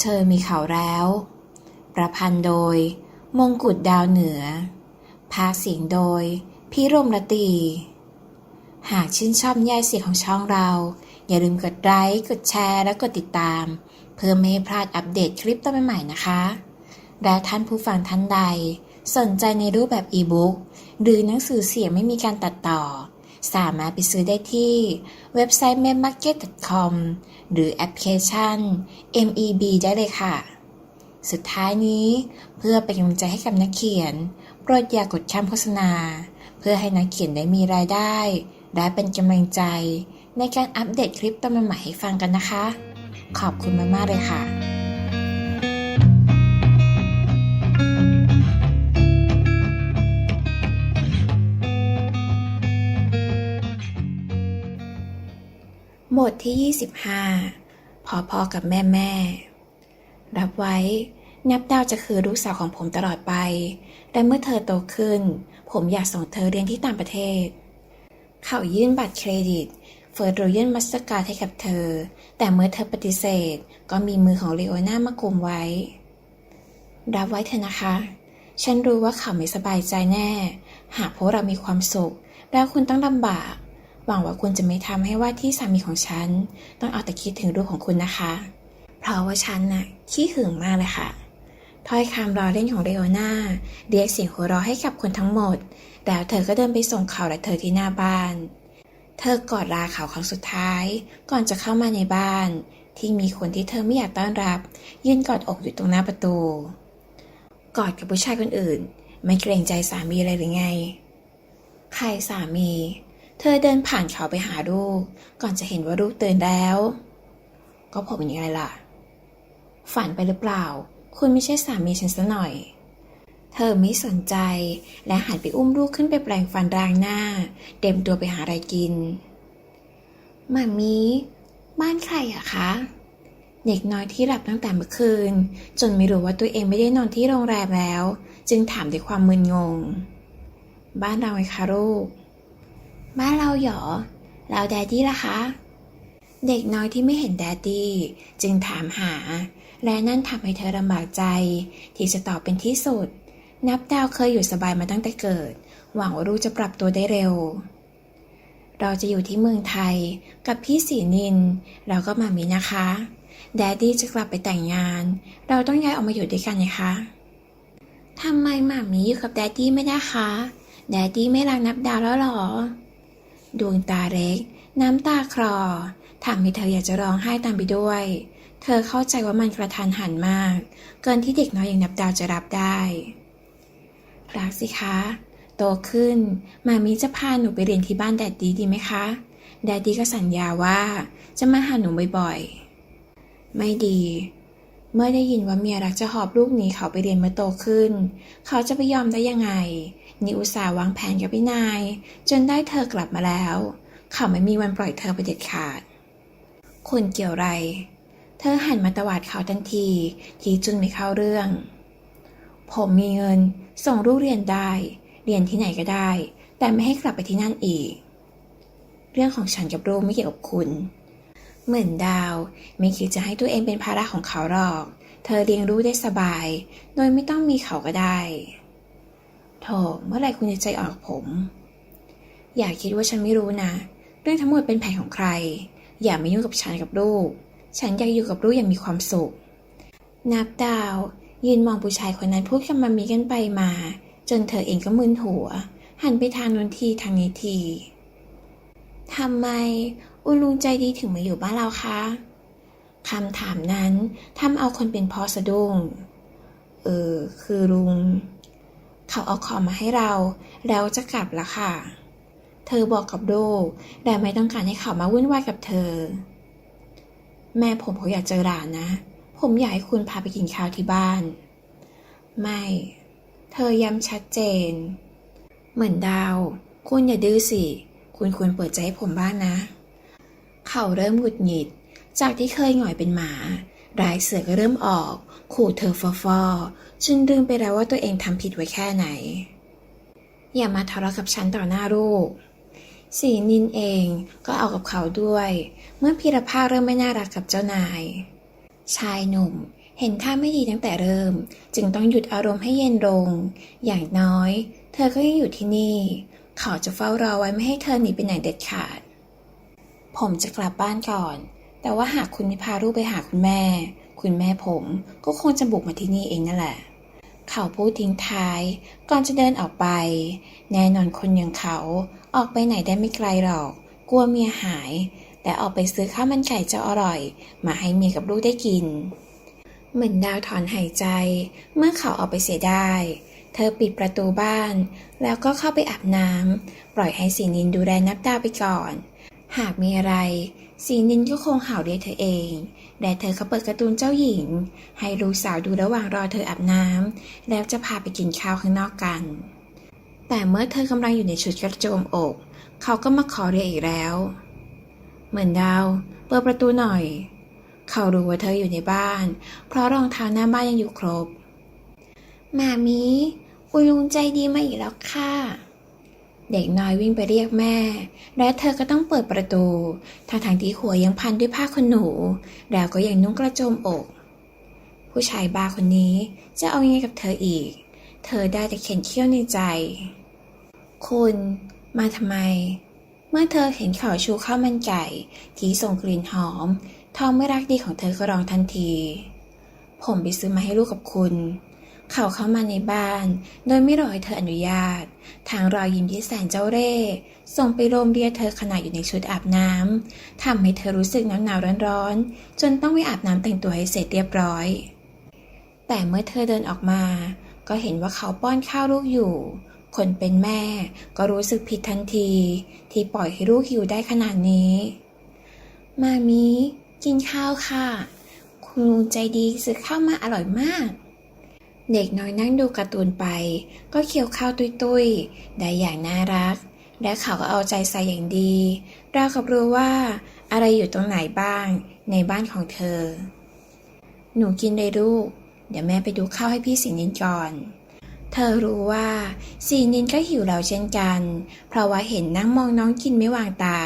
เธอมีเขาแล้ว ประพันธ์โดย มงกุฎดาวเหนือ ภาคเสียงโดยพิรมรตี หากชื่นชอบนิยายเสียงของช่องเรา อย่าลืมกดไลค์ กดแชร์ และกดติดตาม เพื่อไม่ให้พลาดอัปเดตคลิปต่อใหม่ๆนะคะ และท่านผู้ฟังท่านใด สนใจในรูปแบบอีบุ๊กหรือหนังสือเสียงไม่มีการตัดต่อ สามารถไปซื้อได้ที่เว็บไซต์ m e m a r k e t c o m หรือแอปพลิเคชัน MEB ได้เลยค่ะ สุดท้ายนี้เพื่อเป็นกำลังใจให้กับนักเขียน โปรดอย่ากกดข้ามโฆษณา เพื่อให้นักเขียนได้มีรายได้ และเป็นกำลังใจ ในการอัปเดตคลิปตอนใหม่ๆให้ฟังกันนะคะ ขอบคุณมากๆเลยค่ะ หมวดที่ 25 พอพอกับแม่แม่ รับไว้ นับดาวจะคือลูกสาวของผมตลอดไปแต่เมื่อเธอโตขึ้น ผมอยากส่งเธอเรียนที่ต่างประเทศ เขายื่นบัตรเครดิต เฟิร์สโรยัลมัสเตอร์การ์ดให้กับเธอ แต่เมื่อเธอปฏิเสธ ก็มีมือของเลโอน่ามากลุมไว้ รับไว้เถอะนะคะ ฉันรู้ว่าเขาไม่สบายใจแน่ หากพวกเรามีความสุข แล้วคุณต้องลำบาก หวังว่าคุณจะไม่ทำให้ว่าที่สามีของฉัน ต้องเอาแต่คิดถึงลูกของคุณนะคะ เพราะว่าฉันน่ะขี้หึงมากเลยค่ะ ถ้อยคำล้อเล่นของเรโอนาเรียกเสียงหัวเราะให้กับคนทั้งหมด แล้วเธอก็เดินไปส่งเขาและเธอที่หน้าบ้าน เธอกอดลาเขาครั้งสุดท้าย ก่อนจะเข้ามาในบ้าน ที่มีคนที่เธอไม่อยากต้อนรับ ยืนกอดอกอยู่ตรงหน้าประตู กอดกับผู้ชายคนอื่น ไม่เกรงใจสามีเลยหรือไง ใครสามี เธอเดินผ่านเขาไปหาลูก ก่อนจะเห็นว่าลูกตื่นแล้ว ก็ผมเป็นยังไงล่ะ ฝันไปหรือเปล่า คุณไม่ใช่สามีฉันซะหน่อย เธอไม่สนใจและหันไปอุ้มลูกขึ้นไปแปลงฟันรางหน้าเต็มตัวไปหาอะไรกินหมามีบ้านใครอะคะ เด็กน้อยที่หลับตั้งแต่เมื่อคืน จนไม่รู้ว่าตัวเองไม่ได้นอนที่โรงแรมแล้ว จึงถามด้วยความมึนงง บ้านเราไงคะลูก บ้านเราเหรอแล้วแดดดี้ล่ะคะ เด็กน้อยที่ไม่เห็นแดดดี้จึงถามหา และนั่นทำให้เธอลำบากใจ ที่จะตอบเป็นที่สุด นับดาวเคยอยู่สบายมาตั้งแต่เกิด หวังว่าลูกจะปรับตัวได้เร็ว เราจะอยู่ที่เมืองไทยกับพี่สีนินแล้วก็มามีนะคะ แดดดี้จะกลับไปแต่งงาน เราต้องย้ายออกมาอยู่ด้วยกันนะคะทำไมหมามีอยู่กับแดดดี้ไม่ได้คะ แดดดี้ไม่รักนับดาวแล้วหรอ ดวงตาเล็ก น้ำตาคลอทำให้เธออยากจะร้องไห้ตามไปด้วย เธอเข้าใจว่ามันกระทันหันมาก เกินที่เด็กน้อยอย่างนับดาวจะรับได้รักสิคะ โตขึ้น มามีจะพาหนูไปเรียนที่บ้านแดดดีดีไหมคะ แดดดีก็สัญญาว่าจะมาหาหนูบ่อยๆ ไม่ดี เมื่อได้ยินว่าเมียรักจะหอบลูกหนีเขาไปเรียนเมื่อโตขึ้น เขาจะไปยอมได้ยังไง นี่อุตส่าห์วางแผนกับพี่นาย จนได้เธอกลับมาแล้ว เขาไม่มีวันปล่อยเธอไปเด็ดขาด คุณเกี่ยวไร เธอหันมาตวาดเขาทันที ที่จุนไม่เข้าเรื่อง ผมมีเงินส่งลูกเรียนได้ เรียนที่ไหนก็ได้ แต่ไม่ให้กลับไปที่นั่นอีก เรื่องของฉันกับลูกไม่เกี่ยวกับคุณ เหมือนดาว ไม่คิดจะให้ตัวเองเป็นภาระของเขาหรอก เธอเลี้ยงลูกได้สบาย โดยไม่ต้องมีเขาก็ได้ โธ่เมื่อไหร่คุณจะใจออกผม อย่าคิดว่าฉันไม่รู้นะ เรื่องทั้งหมดเป็นแผนของใคร อย่ามายุ่งกับฉันกับลูก ฉันอยากอยู่กับลูกอย่างมีความสุข นับดาว ยืนมองผู้ชายคนนั้นพูดกับมามีกันไปมา จนเธอเองก็มึนหัว หันไปทางนนทีทางนี้ทีทำไม อุลุงใจดีถึงมาอยู่บ้านเราคะคำถามนั้นทำเอาคนเป็นพ่อสะดุ้ง เออ คือลุง เขาเอาของมาให้เรา แล้วจะกลับละค่ะ เธอบอกกับโดแต่ไม่ต้องการให้เขามาวุ่นวายกับเธอ แม่ผมเขาอยากเจอหลานนะ ผมอยากให้คุณพาไปกินข้าวที่บ้าน ไม่ เธอย้ำชัดเจน เหมือนดาว คุณอย่าดื้อสิ คุณควรเปิดใจให้ผมบ้างนะ เขาเริ่มหงุดหงิด จากที่เคยหงอยเป็นหมา รายเสือก็เริ่มออก ขู่เธอฟอฟอๆจนลืมไปแล้วว่าตัวเองทำผิดไว้แค่ไหน อย่ามาทะเลาะกับฉันต่อหน้าลูกสีนินเองก็เอากับเขาด้วย เมื่อพีรภาพเริ่มไม่น่ารักกับเจ้านาย ชายหนุ่มเห็นท่าไม่ดีตั้งแต่เริ่ม จึงต้องหยุดอารมณ์ให้เย็นลง อย่างน้อย เธอก็ยังอยู่ที่นี่ เขาจะเฝ้ารอไว้ไม่ให้เธอหนีไปไหนเด็ดขาด ผมจะกลับบ้านก่อน แต่ว่าหากคุณไม่พาลูกไปหาคุณแม่ คุณแม่ผมก็คงจะบุกมาที่นี่เองนั่นแหละ เขาพูดทิ้งท้าย ก่อนจะเดินออกไป แน่นอนคนอย่างเขาออกไปไหนได้ไม่ไกลหรอก กลัวเมียหาย แต่ออกไปซื้อข้าวมันไก่เจ้าอร่อย มาให้เมียกับลูกได้กิน เหมือนดาวถอนหายใจ เมื่อเขาออกไปเสียได้ เธอปิดประตูบ้าน แล้วก็เข้าไปอาบน้ำปล่อยให้สีนินดูแลนับดาวไปก่อน หากมีอะไร สีนินก็คงเห่าเรียกเธอเอง แต่เธอเขาเปิดการ์ตูนเจ้าหญิง ให้ลูกสาวดูระหว่างรอเธออาบน้ำแล้วจะพาไปกินข้าวข้างนอกกัน แต่เมื่อเธอกำลังอยู่ในชุดกระโจมอก เขาก็มาขอเรียกอีกแล้ว เหมือนดาว เปิดประตูหน่อย เขารู้ว่าเธออยู่ในบ้าน เพราะรองเท้าหน้าบ้านยังอยู่ครบมามี อุยลุงใจดีมาอีกแล้วค่ะ เด็กน้อยวิ่งไปเรียกแม่ และเธอก็ต้องเปิดประตูทางทางที่หัวยังพันด้วยผ้าขนหนู แล้วก็ยังนุ่งกระโจมอก ผู้ชายบ้าคนนี้จะเอายังไงกับเธออีก เธอได้แต่เข็นเขี้ยวในใจ คุณ มาทำไม เมื่อเธอเห็นเขาชูข้าวมันไก่ที่ส่งกลิ่นหอมทองไม่รักดีของเธอก็ร้องทันที ผมไปซื้อมาให้ลูกกับคุณ เขาเข้ามาในบ้าน โดยไม่รอให้เธออนุญาต ทางรอยยิ้มที่แสนเจ้าเร่ห์ส่งไปโรมเรียเธอขณะอยู่ในชุดอาบน้ำทำให้เธอรู้สึกหนาวหนาวร้อนร้อนๆจนต้องไปอาบน้ำแต่งตัวให้เสร็จเรียบร้อย แต่เมื่อเธอเดินออกมา ก็เห็นว่าเขาป้อนข้าวลูกอยู่ คนเป็นแม่ก็รู้สึกผิดทันที ที่ปล่อยให้ลูกหิวได้ขนาดนี้ มามีกินข้าวค่ะ คุณลุงใจดีซื้อข้าวมาอร่อยมาก เด็กน้อยนั่งดูการ์ตูนไป ก็เคี้ยวข้าวตุ้ยๆ ได้อย่างน่ารัก และเขาก็เอาใจใส่อย่างดีเรากับรู้ว่าอะไรอยู่ตรงไหนบ้างในบ้านของเธอ หนูกินเลยลูก เดี๋ยวแม่ไปดูข้าวให้พี่สินินก่อน เธอรู้ว่าสีนินก็หิวแล้วเช่นกัน เพราะว่าเห็นนั่งมองน้องกินไม่วางตา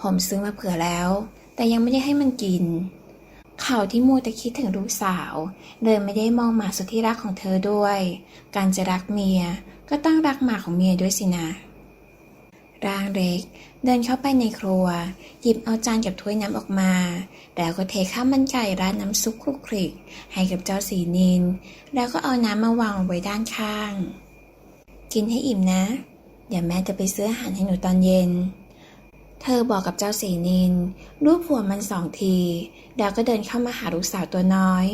ผมซื้อมาเผื่อแล้ว แต่ยังไม่ได้ให้มันกิน เขาที่มัวแต่คิดถึงลูกสาวเลยไม่ได้มองหมาสุดที่รักของเธอด้วย การจะรักเมียก็ต้องรักหมาของเมียด้วยสินะร่างเล็ก เดินเข้าไปในครัว หยิบเอาจานกับถ้วยน้ำออกมา แล้วก็เทข้าวมันไก่ราดน้ำซุปคลุกคลิก ให้กับเจ้าสีนิน แล้วก็เอาน้ำมาวางไว้ด้านข้าง กินให้อิ่มนะ เดี๋ยวแม่จะไปซื้ออาหารให้หนูตอนเย็น เธอบอกกับเจ้าสีนิน รูปหัวมันสองทีแล้วก็เดินเข้ามาหาลูกสาวตัวน้อย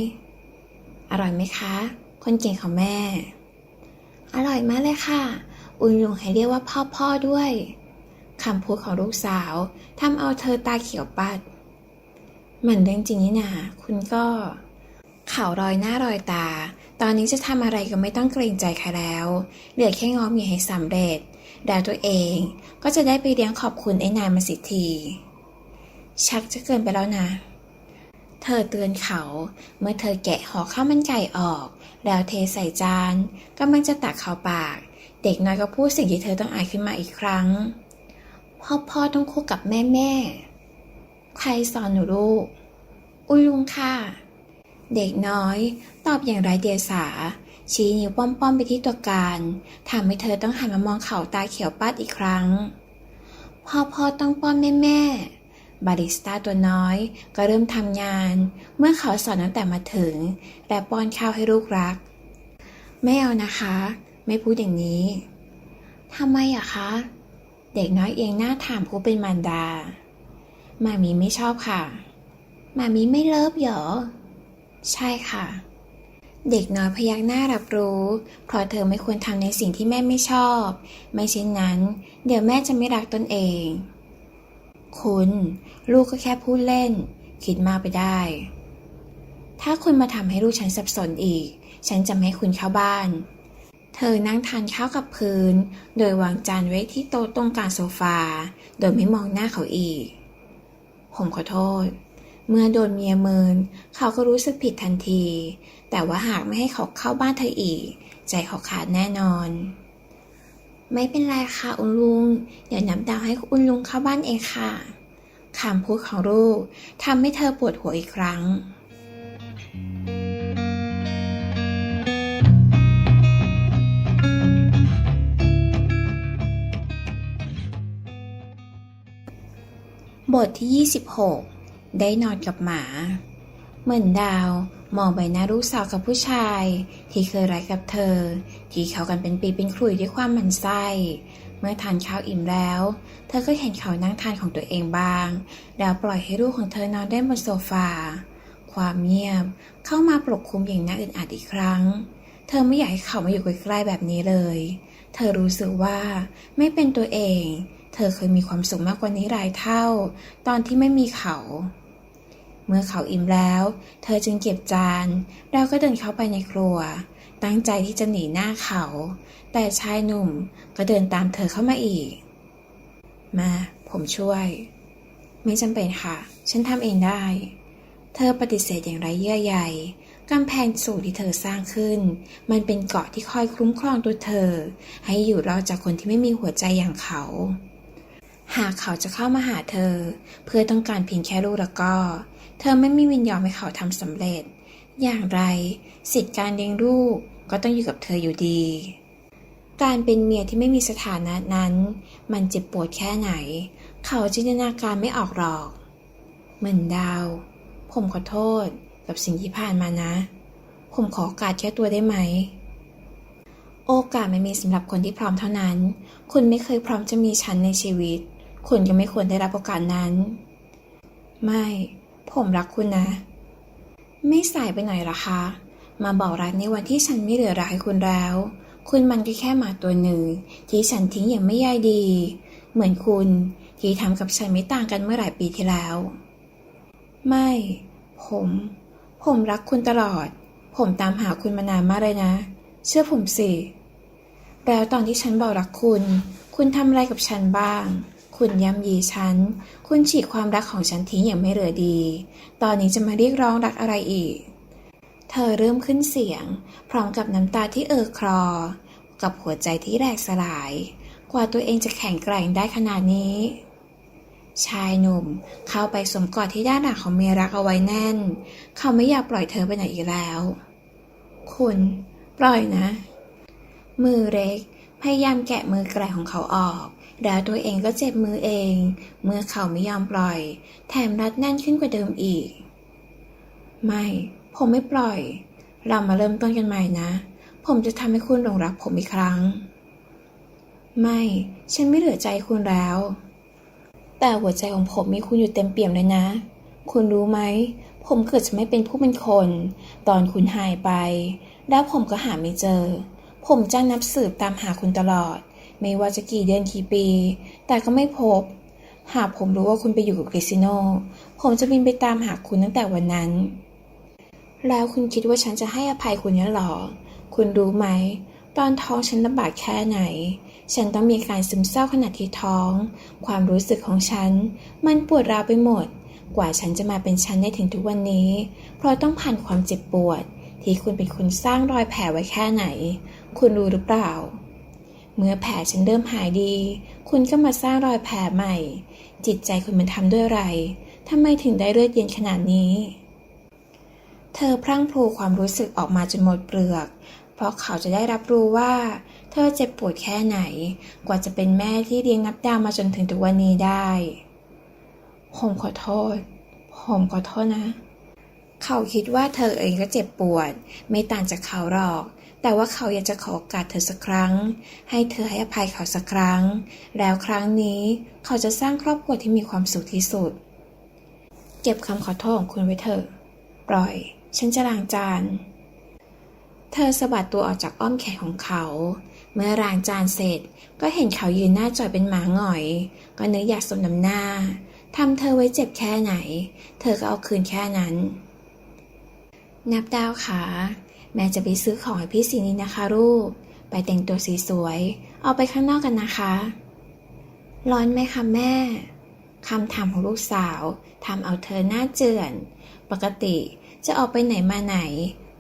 อร่อยไหมคะ คนเก่งของแม่ อร่อยมากเลยค่ะ อุยลุงให้เรียกว่าพ่อพ่อด้วยคำพูดของลูกสาวทำเอาเธอตาเขียวปัด มันเรื่องจริงนี่นาคุณก็ข่าวรอยหน้ารอยตา ตอนนี้จะทำอะไรก็ไม่ต้องเกรงใจใครแล้ว เหลือแค่ง้อเมียให้สำเร็จ แล้วตัวเอง ก็จะได้ไปเลี้ยงขอบคุณไอ้นายมาสิที ชักจะเกินไปแล้วนะ เธอเตือนเขาเมื่อเธอแกะห่อข้าวมันไก่ออก แล้วเทใส่จานกำลังจะตักเข้าปาก เด็กน้อยก็พูดสิ่งที่เธอต้องอายขึ้นมาอีกครั้ง พ่อพ่อต้องคู่กับแม่แม่ใครสอนหนูลูก อุยลุงค่ะ เด็กน้อย ตอบอย่างไร้เดียสา ชี้นิ้วป้อมๆไปที่ตัวการทำให้เธอต้องหันมามองเขาตาเขียวปัดอีกครั้ง พ่อพ่อต้องป้อนแม่แม่บาริสต้าตัวน้อยก็เริ่มทำงาน เมื่อเขาสอนตั้งแต่มาถึง และป้อนข้าวให้ลูกรัก ไม่เอานะคะ ไม่พูดอย่างนี้ทำไมอะคะ เด็กน้อยเองหน้าถามผู้เป็นมารดา มามีไม่ชอบค่ะ มามีไม่เลิฟเหรอ ใช่ค่ะ เด็กน้อยพยักหน้ารับรู้ เพราะเธอไม่ควรทำในสิ่งที่แม่ไม่ชอบ ไม่เช่นนั้น เดี๋ยวแม่จะไม่รักตนเอง คุณ ลูกก็แค่พูดเล่น คิดมากไปได้ ถ้าคุณมาทำให้ลูกฉันสับสนอีก ฉันจะไม่ให้คุณเข้าบ้าน เธอนั่งทานข้าวกับพื้น โดยวางจานไว้ที่โต๊ะตรงกลางโซฟา โดยไม่มองหน้าเขาอีก ผมขอโทษ เมื่อโดนเมียเมิน เขาก็รู้สึกผิดทันที แต่ว่าหากไม่ให้เขาเข้าบ้านเธออีก ใจเขาขาดแน่นอน ไม่เป็นไรค่ะอุลุง เดี๋ยวนับดาวให้อุลุงเข้าบ้านเองค่ะคำพูดของลูกทำให้เธอปวดหัวอีกครั้งบทที่ 26 ได้นอนกับหมา เหมือนดาว มองใบหน้าลูกสาวกับผู้ชาย ที่เคยรักกับเธอ ที่เขากันเป็นปีเป็นขลุ่ยด้วยความหมันไส้ เมื่อทานข้าวอิ่มแล้ว เธอก็เห็นเขานั่งทานของตัวเองบ้าง แล้วปล่อยให้ลูกของเธอนอนได้บนโซฟา ความเงียบเข้ามาปกคลุมอย่างน่าอึดอัดอีกครั้ง เธอไม่อยากให้เขามาอยู่ใกล้ๆแบบนี้เลย เธอรู้สึกว่าไม่เป็นตัวเอง เธอเคยมีความสุขมากกว่านี้หลายเท่า ตอนที่ไม่มีเขา เมื่อเขาอิ่มแล้ว เธอจึงเก็บจาน แล้วก็เดินเข้าไปในครัว ตั้งใจที่จะหนีหน้าเขา แต่ชายหนุ่มก็เดินตามเธอเข้ามาอีก มา ผมช่วย ไม่จำเป็นค่ะ ฉันทำเองได้ เธอปฏิเสธอย่างไรเยื่อใยกำแพงสูงที่เธอสร้างขึ้น มันเป็นเกาะที่คอยคุ้มครองตัวเธอ ให้อยู่รอดจากคนที่ไม่มีหัวใจอย่างเขา หากเขาจะเข้ามาหาเธอ เพื่อต้องการเพียงแค่ลูกแล้วก็ เธอไม่มีวินยอมให้เขาทำสำเร็จ อย่างไร สิทธิการเลี้ยงลูกก็ต้องอยู่กับเธออยู่ดี การเป็นเมียที่ไม่มีสถานะนั้น มันเจ็บปวดแค่ไหน เขาจินตนาการไม่ออกหรอก เหมือนดาว ผมขอโทษกับสิ่งที่ผ่านมานะ ผมขอโอกาสแค่ตัวได้ไหม โอกาสไม่มีสำหรับคนที่พร้อมเท่านั้น คุณไม่เคยพร้อมจะมีฉันในชีวิต คุณก็ไม่ควรได้รับโอกาสนั้น ไม่ ผมรักคุณนะ ไม่สายไปหน่อยหรอคะ มาบอกรักในวันที่ฉันไม่เหลือรักให้คุณแล้ว คุณมันก็แค่หมาตัวหนึ่ง ที่ฉันทิ้งอย่างไม่ใยดี เหมือนคุณที่ทำกับฉันไม่ต่างกันเมื่อหลายปีที่แล้ว ไม่ ผม ผมรักคุณตลอด ผมตามหาคุณมานานมากเลยนะ เชื่อผมสิแล้วตอนที่ฉันบอกรักคุณ คุณทำอะไรกับฉันบ้าง คุณย้ำยีฉัน คุณฉีกความรักของฉันทิ้งอย่างไม่เหลือดี ตอนนี้จะมาเรียกร้องรักอะไรอีก เธอเริ่มขึ้นเสียง พร้อมกับน้ำตาที่เอ่อคลอ กับหัวใจที่แหลกสลาย กว่าตัวเองจะแข็งแกร่งได้ขนาดนี้ ชายหนุ่มเข้าไปสวมกอดที่ด้านหลังของเมียรักเอาไว้แน่น เขาไม่อยากปล่อยเธอไปไหนอีกแล้ว คุณ ปล่อยนะ มือเล็กพยายามแกะมือแกร่งของเขาออก แล้วตัวเองก็เจ็บมือเอง เมื่อเขาไม่ยอมปล่อย แถมรัดแน่นขึ้นกว่าเดิมอีก ไม่ ผมไม่ปล่อย เรามาเริ่มต้นกันใหม่นะ ผมจะทำให้คุณหลงรักผมอีกครั้ง ไม่ ฉันไม่เหลือใจคุณแล้ว แต่หัวใจของผมมีคุณอยู่เต็มเปี่ยมเลยนะ คุณรู้ไหม ผมเกิดจะไม่เป็นผู้เป็นคน ตอนคุณหายไป แล้วผมก็หาไม่เจอ ผมจ้างนับสืบตามหาคุณตลอด ไม่ว่าจะกี่เดือนกี่ปี แต่ก็ไม่พบ หากผมรู้ว่าคุณไปอยู่กับคริสติโน ผมจะบินไปตามหาคุณตั้งแต่วันนั้น แล้วคุณคิดว่าฉันจะให้อภัยคุณนั้นหรอ คุณรู้ไหม ตอนท้องฉันลำบากแค่ไหน ฉันต้องมีการซึมเศร้าขณะที่ท้อง ความรู้สึกของฉัน มันปวดร้าวไปหมด กว่าฉันจะมาเป็นฉันได้ถึงทุกวันนี้ เพราะต้องผ่านความเจ็บปวด ที่คุณเป็นคนสร้างรอยแผลไว้แค่ไหน คุณรู้หรือเปล่า เมื่อแผลฉันเริ่มหายดี คุณก็มาสร้างรอยแผลใหม่ จิตใจคุณมันทำด้วยอะไรทำไมถึงได้เลือดเย็นขนาดนี้ เธอพรั่งพรูความรู้สึกออกมาจนหมดเปลือก เพราะเขาจะได้รับรู้ว่า เธอเจ็บปวดแค่ไหน กว่าจะเป็นแม่ที่เลี้ยงนับดาวมาจนถึงทุกวันนี้ได้ ผมขอโทษ ผมขอโทษนะ เขาคิดว่าเธอเองก็เจ็บปวด ไม่ต่างจากเขาหรอก แต่ว่าเขาอยากจะขอโอกาสเธอสักครั้ง ให้เธอให้อภัยเขาสักครั้ง แล้วครั้งนี้เขาจะสร้างครอบครัวที่มีความสุขที่สุด เก็บคำขอโทษของคุณไว้เถอะ ปล่อย ฉันจะล้างจาน เธอสะบัดตัวออกจากอ้อมแขนของเขา เมื่อล้างจานเสร็จ ก็เห็นเขายืนหน้าจอยเป็นหมาหงอย ก็นึกอยากสมน้ำหน้าทำเธอไว้เจ็บแค่ไหน เธอก็เอาคืนแค่นั้น นับดาวขา แม่จะไปซื้อของให้พี่สีนี้นะคะลูก ไปแต่งตัวสีสวย เอาไปข้างนอกกันนะคะ ร้อนไหมคะแม่คำถามของลูกสาวทำเอาเธอหน้าเจือน ปกติจะออกไปไหนมาไหน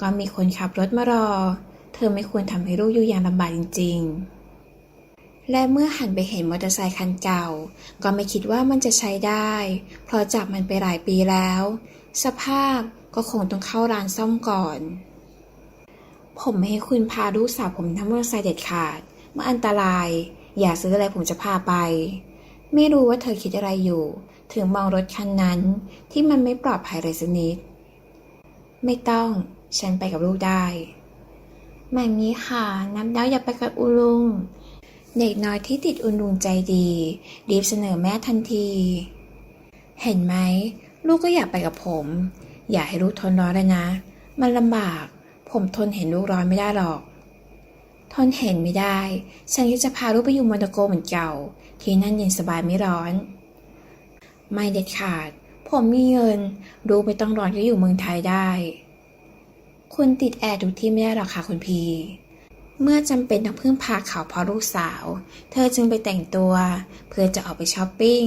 ก็มีคนขับรถมารอ เธอไม่ควรทำให้ลูกอยู่อย่างลำบากจริงและเมื่อหันไปเห็นมอเตอร์ไซคันเก่า ก็ไม่คิดว่ามันจะใช้ได้ เพราะจับมันไปหลายปีแล้ว สภาพก็คงต้องเข้าร้านซ่อมก่อน ผมไม่ให้คุณพาลูกสาวผมทั้งมอเตอร์ไซค์เด็ดขาดมันอันตราย อย่าซื้ออะไรผมจะพาไป ไม่รู้ว่าเธอคิดอะไรอยู่ ถึงมองรถคันนั้น ที่มันไม่ปลอดภัยเลยสักนิด ไม่ต้อง ฉันไปกับลูกได้แบบนี้ค่ะน้ำดาวอย่าไปกับอุลุง เด็กน้อยที่ติดอุลุงใจดี รีบเสนอแม่ทันที เห็นไหม ลูกก็อยากไปกับผม อย่าให้ลูกทนร้อนเลยนะ มันลำบาก ผมทนเห็นลูกร้อนไม่ได้หรอก ทนเห็นไม่ได้ ฉันก็จะพาลูกไปอยู่มอนโตโกเหมือนเก่า ที่นั่นเย็นสบายไม่ร้อน ไม่เด็ดขาด ผมมีเงิน ลูกไม่ต้องร้อนก็อยู่เมืองไทยได้ คุณติดแอร์ทุกที่ไม่ได้หรอกค่ะคุณพีเมื่อจำเป็นต้องพึ่งพาเขาเพราะลูกสาว เธอจึงไปแต่งตัว เพื่อจะออกไปช้อปปิ้ง